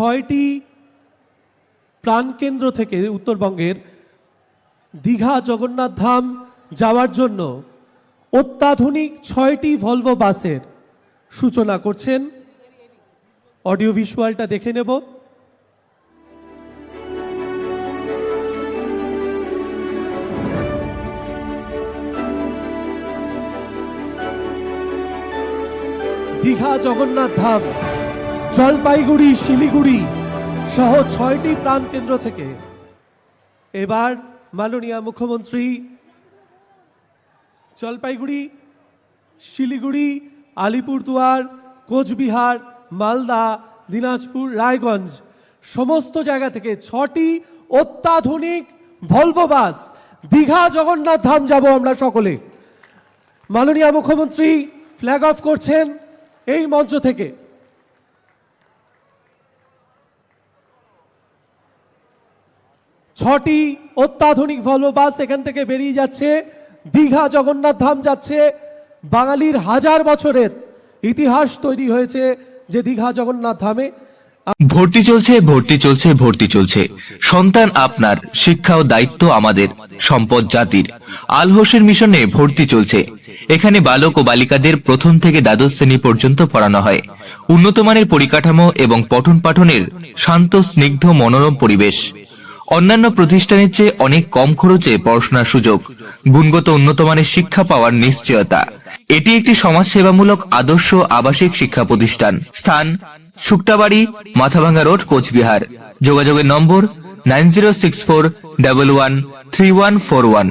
ছয়টি প্রাণকেন্দ্র থেকে উত্তরবঙ্গের দীঘা, জগন্নাথ ধাম যাওয়ার জন্য অত্যাধুনিক ছয়টি ভলভো বাসের সূচনা করছেন। অডিও ভিজুয়ালটা দেখে নেব। দীঘা, জগন্নাথ ধাম জলপাইগুড়ি, শিলিগুড়ি সহ ছয়টি প্রাণকেন্দ্র থেকে এবার মাননীয় মুখ্যমন্ত্রী জলপাইগুড়ি, শিলিগুড়ি, আলিপুরদুয়ার, কোচবিহার, মালদা, দিনাজপুর, রায়গঞ্জ সমস্ত জায়গা থেকে ছটি অত্যাধুনিক ভলভো বাস, দীঘা জগন্নাথ ধাম যাব আমরা সকলে। মাননীয় মুখ্যমন্ত্রী ফ্ল্যাগ অফ করছেন এই মঞ্চ থেকে। ছটি অত্যাধুনিক ভলভো বাস এখান থেকে বেরিয়ে যাচ্ছে। দীঘা জগন্নাথ ধাম যাচ্ছে। বাঙালির হাজার বছরের ইতিহাস তৈরি হয়েছে যে দীঘা জগন্নাথ ধামে। ভর্তি চলছে ভর্তি চলছে ভর্তি চলছে। সন্তান আপনার, শিক্ষা ও দায়িত্ব আমাদের, সম্পদ জাতির। আল হোসেন মিশনে ভর্তি চলছে। এখানে বালক ও বালিকাদের প্রথম থেকে দ্বাদশ শ্রেণি পর্যন্ত পড়ানো হয়। উন্নত মানের পরিকাঠামো এবং পঠন পাঠনের শান্ত, স্নিগ্ধ, মনোরম পরিবেশ। অন্যান্য প্রতিষ্ঠানের চেয়ে অনেক কম খরচে পড়াশোনার সুযোগ। গুণগত উন্নত মানের শিক্ষা পাওয়ার নিশ্চয়তা। এটি একটি সমাজ সেবামূলক আদর্শ আবাসিক শিক্ষা প্রতিষ্ঠান। স্থান শুক্তাবাড়ি, মাথাভাঙ্গা রোড, কোচবিহার। যোগাযোগের নম্বর nine zero six four double one three one four one.